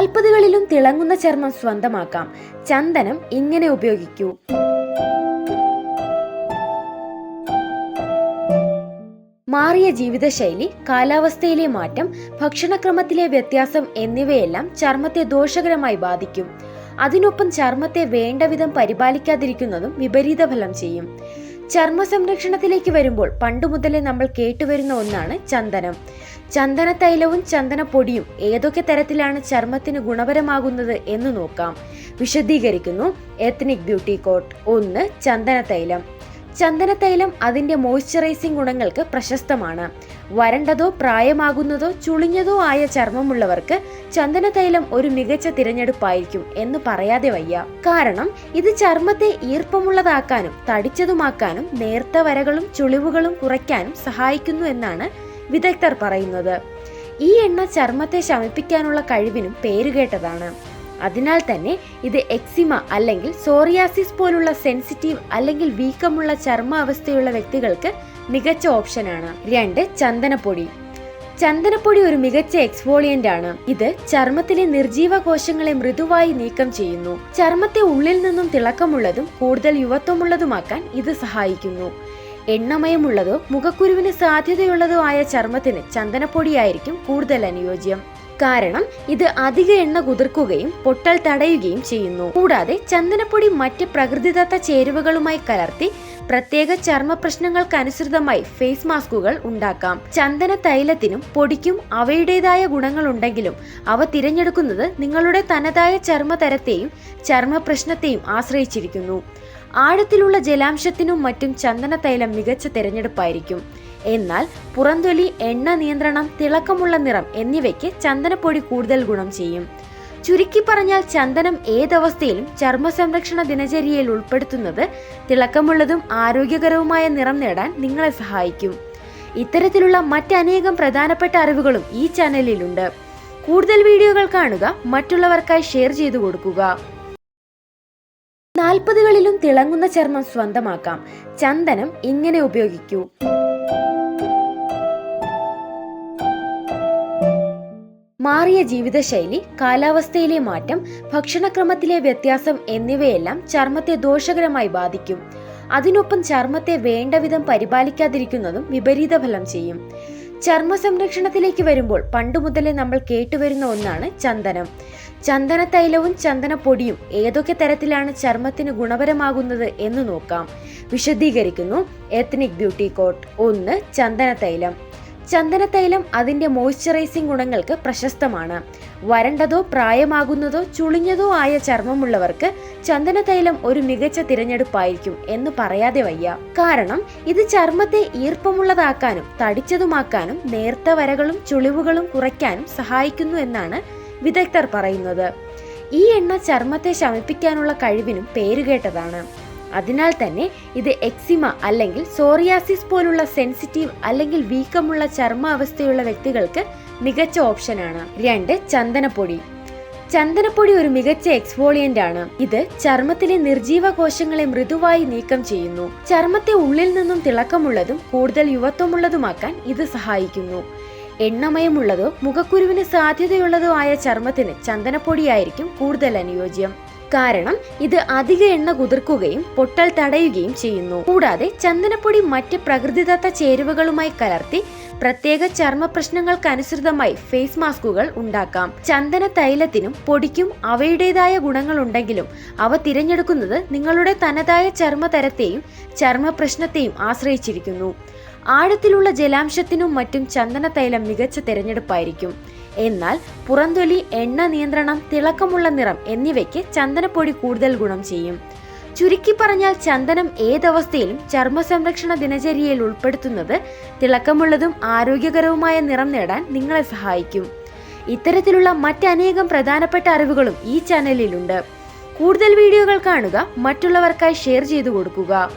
നാൽപ്പതുകളിലും തിളങ്ങുന്ന ചർമ്മം സ്വന്തമാക്കാം. ചന്ദനം ഇങ്ങനെ ഉപയോഗിക്കൂ. മാറിയ ജീവിതശൈലി കാലാവസ്ഥയിലെ മാറ്റം ഭക്ഷണക്രമത്തിലെ വ്യത്യാസം എന്നിവയെല്ലാം ചർമ്മത്തെ ദോഷകരമായി ബാധിക്കും. അതിനൊപ്പം ചർമ്മത്തെ വേണ്ടവിധം പരിപാലിക്കാതിരിക്കുന്നതും വിപരീത ഫലം ചെയ്യും. ചർമ്മ സംരക്ഷണത്തിലേക്ക് വരുമ്പോൾ പണ്ടുമുതലേ നമ്മൾ കേട്ടുവരുന്ന ഒന്നാണ് ചന്ദനം. ചന്ദന തൈലവും ചന്ദനപ്പൊടിയും ഏതൊക്കെ തരത്തിലാണ് ചർമ്മത്തിന് ഗുണപരമാകുന്നത് എന്ന് നോക്കാം. വിശദീകരിക്കുന്നു എത്നിക് ബ്യൂട്ടി കോട്ട് ഒന്ന് ചന്ദനതൈലം. ചന്ദനതൈലം അതിന്റെ മോയ്സ്ചറൈസിംഗ് ഗുണങ്ങൾക്ക് പ്രശസ്തമാണ്. വരണ്ടതോ പ്രായമാകുന്നതോ ചുളിഞ്ഞതോ ആയ ചർമ്മമുള്ളവർക്ക് ചന്ദനതൈലം ഒരു മികച്ച തിരഞ്ഞെടുപ്പായിരിക്കും എന്ന് പറയാതെ വയ്യ. കാരണം ഇത് ചർമ്മത്തെ ഈർപ്പമുള്ളതാക്കാനും തടിച്ചതുമാക്കാനും നേർത്ത വരകളും ചുളിവുകളും കുറയ്ക്കാനും സഹായിക്കുന്നു എന്നാണ് വിദഗ്ധർ പറയുന്നത്. ഈ എണ്ണ ചർമ്മത്തെ ശമിപ്പിക്കാനുള്ള കഴിവിനും പേരുകേട്ടതാണ് അതിനാൽ തന്നെ ഇത് എക്സിമ അല്ലെങ്കിൽ സോറിയാസിസ് പോലുള്ള സെൻസിറ്റീവ് അല്ലെങ്കിൽ വീക്കമുള്ള ചർമ്മ അവസ്ഥയുള്ള വ്യക്തികൾക്ക് മികച്ച ഓപ്ഷനാണ്. രണ്ട് ചന്ദനപ്പൊടി. ചന്ദനപ്പൊടി ഒരു മികച്ച എക്സ്ഫോളിയന്റ് ആണ് ഇത് ചർമ്മത്തിലെ നിർജീവ കോശങ്ങളെ മൃദുവായി നീക്കം ചെയ്യുന്നു. ചർമ്മത്തെ ഉള്ളിൽ നിന്നും തിളക്കമുള്ളതും കൂടുതൽ യുവത്വമുള്ളതുമാക്കാൻ ഇത് സഹായിക്കുന്നു. എണ്ണമയമുള്ളതോ മുഖക്കുരുവിന് സാധ്യതയുള്ളതോ ആയ ചർമ്മത്തിന് ചന്ദനപ്പൊടിയായിരിക്കും കൂടുതൽ അനുയോജ്യം. കാരണം ഇത് അധിക എണ്ണ കുതിർക്കുകയും പൊട്ടൽ തടയുകയും ചെയ്യുന്നു. കൂടാതെ ചന്ദനപ്പൊടി മറ്റ് പ്രകൃതിദത്ത ചേരുവകളുമായി കലർത്തി പ്രത്യേക ചർമ്മ പ്രശ്നങ്ങൾക്ക് അനുസൃതമായി ഫേസ് മാസ്കുകൾ ഉണ്ടാക്കാം. ചന്ദന തൈലത്തിനും പൊടിക്കും അവയുടേതായ ഗുണങ്ങളുണ്ടെങ്കിലും അവ തിരഞ്ഞെടുക്കുന്നത് നിങ്ങളുടെ തനതായ ചർമ്മ തരത്തെയും ചർമ്മ പ്രശ്നത്തെയും ആശ്രയിച്ചിരിക്കുന്നു. ആഴത്തിലുള്ള ജലാംശത്തിനും മറ്റും ചന്ദന തൈലം മികച്ച തിരഞ്ഞെടുപ്പായിരിക്കും. എന്നാൽ പുറന്തൊലി എണ്ണ നിയന്ത്രണം തിളക്കമുള്ള നിറം എന്നിവയ്ക്ക് ചന്ദനപ്പൊടി കൂടുതൽ ഗുണം ചെയ്യും. ചുരുക്കി പറഞ്ഞാൽ ചന്ദനം ഏതവസ്ഥയിലും ചർമ്മ സംരക്ഷണ ദിനചര്യയിൽ ഉൾപ്പെടുത്തുന്നത് തിളക്കമുള്ളതും ആരോഗ്യകരവുമായ നിറം നേടാൻ നിങ്ങളെ സഹായിക്കും. ഇത്തരത്തിലുള്ള മറ്റനേകം പ്രധാനപ്പെട്ട അറിവുകളും ഈ ചാനലിലുണ്ട്. കൂടുതൽ വീഡിയോകൾ കാണുക മറ്റുള്ളവർക്കായി ഷെയർ ചെയ്തു കൊടുക്കുക. നാൽപ്പതുകളിലും തിളങ്ങുന്ന ചർമ്മം സ്വന്തമാക്കാം. ചന്ദനം ഇങ്ങനെ ഉപയോഗിക്കൂ. മാറിയ ജീവിതശൈലി കാലാവസ്ഥയിലെ മാറ്റം ഭക്ഷണക്രമത്തിലെ വ്യത്യാസം എന്നിവയെല്ലാം ചർമ്മത്തെ ദോഷകരമായി ബാധിക്കും. അതിനൊപ്പം ചർമ്മത്തെ വേണ്ടവിധം പരിപാലിക്കാതിരിക്കുന്നതും വിപരീത ഫലം ചെയ്യും. ചർമ്മ സംരക്ഷണത്തിലേക്ക് വരുമ്പോൾ പണ്ടുമുതലേ നമ്മൾ കേട്ടുവരുന്ന ഒന്നാണ് ചന്ദനം. ചന്ദന തൈലവും ചന്ദനപ്പൊടിയും ഏതൊക്കെ തരത്തിലാണ് ചർമ്മത്തിന് ഗുണപരമാകുന്നത് എന്ന് നോക്കാം. വിശദീകരിക്കുന്നു. എത്നിക് ബ്യൂട്ടി കോട്ട് ഒന്ന് ചന്ദന തൈലം ചന്ദന തൈലം അതിന്റെ മോയ്സ്ചറൈസിംഗ് ഗുണങ്ങൾക്ക് പ്രശസ്തമാണ്. വരണ്ടതോ പ്രായമാകുന്നതോ ചുളിഞ്ഞതോ ആയ ചർമ്മമുള്ളവർക്ക് ചന്ദന തൈലം ഒരു മികച്ച തിരഞ്ഞെടുപ്പായിരിക്കും എന്ന് പറയാതെ വയ്യ. കാരണം ഇത് ചർമ്മത്തെ ഈർപ്പമുള്ളതാക്കാനും തടിച്ചതുമാക്കാനും നേർത്ത വരകളും ചുളിവുകളും കുറയ്ക്കാനും സഹായിക്കുന്നു എന്നാണ് വിദഗ്ധർ പറയുന്നത്. ഈ എണ്ണ ചർമ്മത്തെ ശമിപ്പിക്കാനുള്ള കഴിവിനും പേരുകേട്ടതാണ് അതിനാൽ തന്നെ ഇത് എക്സിമ അല്ലെങ്കിൽ സോറിയാസിസ് പോലുള്ള സെൻസിറ്റീവ് അല്ലെങ്കിൽ വീക്കമുള്ള ചർമ്മ അവസ്ഥയുള്ള വ്യക്തികൾക്ക് മികച്ച ഓപ്ഷനാണ്. രണ്ട് ചന്ദനപ്പൊടി. ചന്ദനപ്പൊടി ഒരു മികച്ച എക്സ്ഫോളിയന്റ് ആണ് ഇത് ചർമ്മത്തിലെ നിർജീവ കോശങ്ങളെ മൃദുവായി നീക്കം ചെയ്യുന്നു. ചർമ്മത്തെ ഉള്ളിൽ നിന്നും തിളക്കമുള്ളതും കൂടുതൽ യുവത്വമുള്ളതുമാക്കാൻ ഇത് സഹായിക്കുന്നു. എണ്ണമയമുള്ളതോ മുഖക്കുരുവിന് സാധ്യതയുള്ളതോ ആയ ചർമ്മത്തിന് ചന്ദനപ്പൊടിയായിരിക്കും കൂടുതൽ അനുയോജ്യം. കാരണം ഇത് അധിക എണ്ണ കുതിർക്കുകയും പൊട്ടൽ തടയുകയും ചെയ്യുന്നു. കൂടാതെ ചന്ദനപ്പൊടി മറ്റ് പ്രകൃതിദത്ത ചേരുവകളുമായി കലർത്തി പ്രത്യേക ചർമ്മ പ്രശ്നങ്ങൾക്ക് അനുസൃതമായി ഫേസ് മാസ്കുകൾ ഉണ്ടാക്കാം. ചന്ദന തൈലത്തിനും പൊടിക്കും അവയുടേതായ ഗുണങ്ങളുണ്ടെങ്കിലും അവ തിരഞ്ഞെടുക്കുന്നത് നിങ്ങളുടെ തനതായ ചർമ്മ തരത്തെയും ചർമ്മ പ്രശ്നത്തെയും ആശ്രയിച്ചിരിക്കുന്നു. ആഴത്തിലുള്ള ജലാംശത്തിനും മറ്റും ചന്ദന തൈലം മികച്ച തിരഞ്ഞെടുപ്പായിരിക്കും. എന്നാൽ പുറന്തൊലി എണ്ണ നിയന്ത്രണം തിളക്കമുള്ള നിറം എന്നിവയ്ക്ക് ചന്ദനപ്പൊടി കൂടുതൽ ഗുണം ചെയ്യും. ചുരുക്കി പറഞ്ഞാൽ ചന്ദനം ഏതവസ്ഥയിലും ചർമ്മ സംരക്ഷണ ദിനചര്യയിൽ ഉൾപ്പെടുത്തുന്നത് തിളക്കമുള്ളതും ആരോഗ്യകരവുമായ നിറം നേടാൻ നിങ്ങളെ സഹായിക്കും. ഇത്തരത്തിലുള്ള മറ്റനേകം പ്രധാനപ്പെട്ട അറിവുകളും ഈ ചാനലിലുണ്ട്. കൂടുതൽ വീഡിയോകൾ കാണുക മറ്റുള്ളവർക്കായി ഷെയർ ചെയ്തു കൊടുക്കുക.